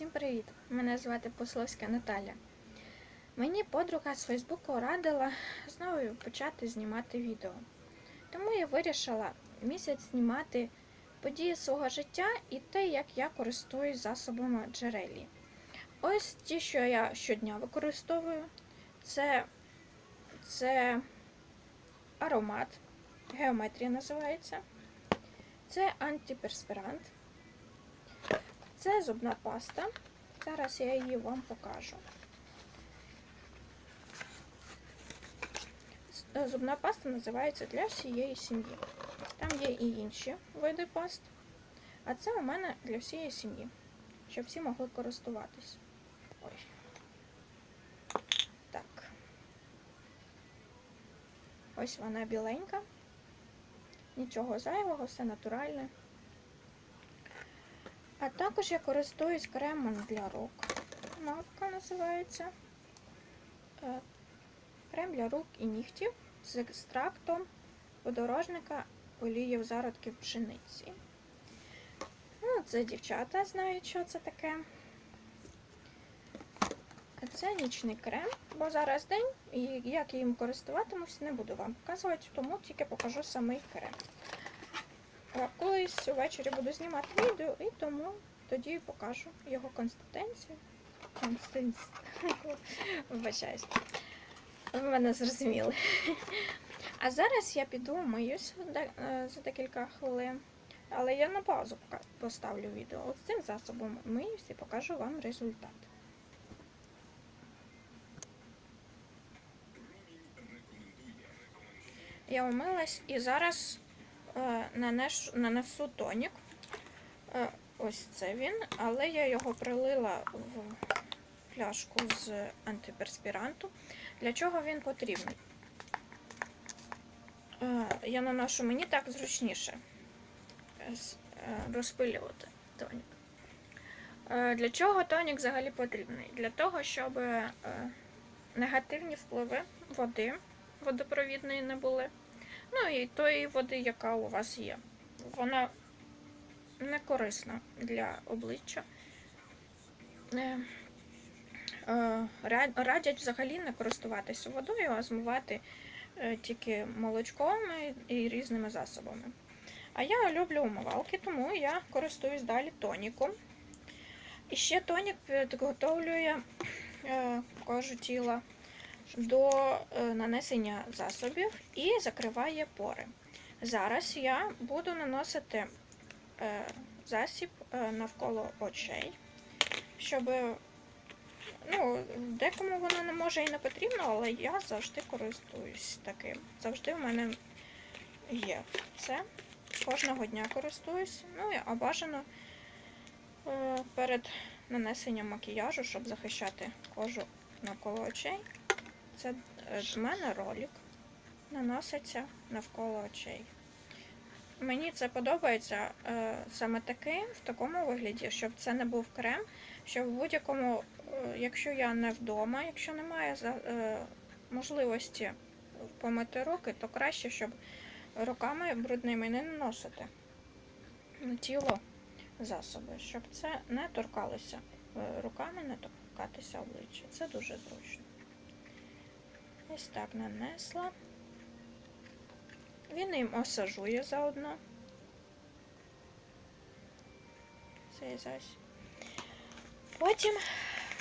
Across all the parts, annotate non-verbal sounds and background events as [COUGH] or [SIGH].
Всім привіт! Мене звати Пословська Наталя. Мені подруга з Фейсбуку радила знову почати знімати відео. Тому я вирішила місяць знімати події свого життя і те, як я користуюсь засобами джерелі. Ось ті, що я щодня використовую, це, це аромат, геометрія називається. Це антиперспірант. Це зубна паста. Зараз я її вам покажу. Зубна паста називається для всієї сім'ї. Там є і інші види паст. А це у мене для всієї сім'ї, щоб всі могли користуватись. Ой. Так. Ось вона біленька. Нічого зайвого, все натуральне. А також я користуюсь кремом для рук. Мавка називається. Е, Крем для рук і нігтів з екстрактом подорожника оліїв зародків пшениці. Ну, це дівчата знають, що це таке. Це нічний крем, бо зараз день, і як я їм користуватимусь, не буду вам показувати, тому тільки покажу самий крем. Колись ввечері буду знімати відео і тому тоді покажу його консистенцію. [LAUGHS] Вибачаюсь. Ви мене зрозуміли. А зараз я піду миюсь е, за декілька хвилин. Але я на паузу поставлю відео. От з цим засобом миюсь і покажу вам результат. Я умилась і зараз е, нанесу, тонік. Е, ось це він, але я його прилила в пляшку з антиперспіранту. Для чого він потрібний? Е, я наношу мені так зручніше е, розпилювати тонік. Для чого тонік взагалі потрібний? Для того, щоб негативні впливи води водопровідної не були. Ну і тої води, яка у вас є. Вона не корисна для обличчя. Е, е, ра- Радять взагалі не користуватися водою, а змивати е, тільки молочком і- різними засобами. А я люблю умивалки, тому я користуюсь далі тоніком. І ще тонік підготовлює кожу тіла до е, нанесення засобів і закриває пори. Зараз я буду наносити е, засіб е, навколо очей, щоб ну, декому воно не може і не потрібно, але я завжди користуюсь таким. Завжди в мене є це. Кожного дня користуюсь. Ну, а бажано перед нанесенням макіяжу, щоб захищати кожу навколо очей. Це е, в мене ролик наноситься навколо очей. Мені це подобається е, саме таким, в такому вигляді, щоб це не був крем, щоб в будь-якому, е, якщо я не вдома, якщо немає е, можливості помити руки, то краще, щоб руками брудними не наносити на тіло засоби, щоб це не торкалося е, руками, не торкатися обличчя. Це дуже зручно. Ось так нанесла. Він їм осажує заодно. Цей засіб. Потім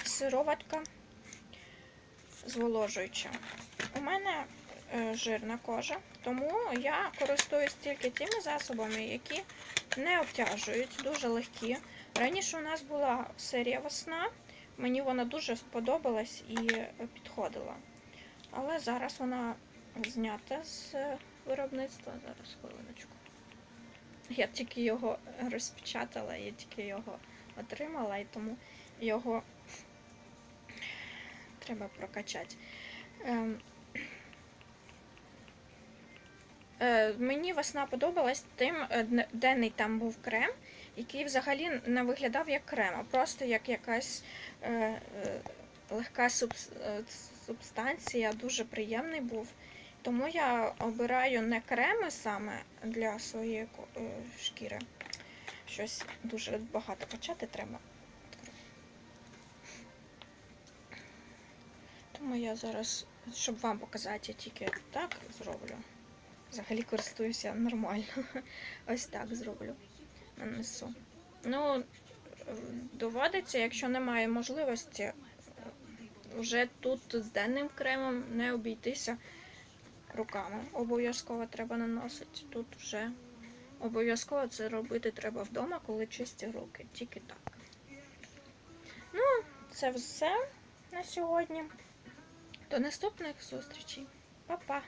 сироватка зволожуюча. У мене е, жирна кожа, тому я користуюсь тільки тими засобами, які не обтяжують, дуже легкі. Раніше у нас була серія весна, мені вона дуже сподобалась і е, підходила. Але зараз вона знята з е, виробництва. Зараз хвилиночку. Я тільки його розпечатала, я тільки його отримала, і тому його треба прокачати. Ем, е, Мені весна подобалась тим, е, денний там був крем, який взагалі не виглядав як крем, а просто як якась е, е, легка субс- е, субстанція, дуже приємний був. Тому я обираю не креми саме для своєї е, шкіри. Щось дуже багато почати треба. Тому я зараз, щоб вам показати, я тільки так зроблю. Взагалі користуюся нормально. [LAUGHS] Ось так зроблю. Нанесу. Ну, доводиться, якщо немає можливості, вже тут з денним кремом не обійтися руками. Обов'язково треба наносити. Тут вже обов'язково це робити треба вдома, коли чисті руки. Тільки так. Ну, це все на сьогодні. До наступних зустрічей. Па-па!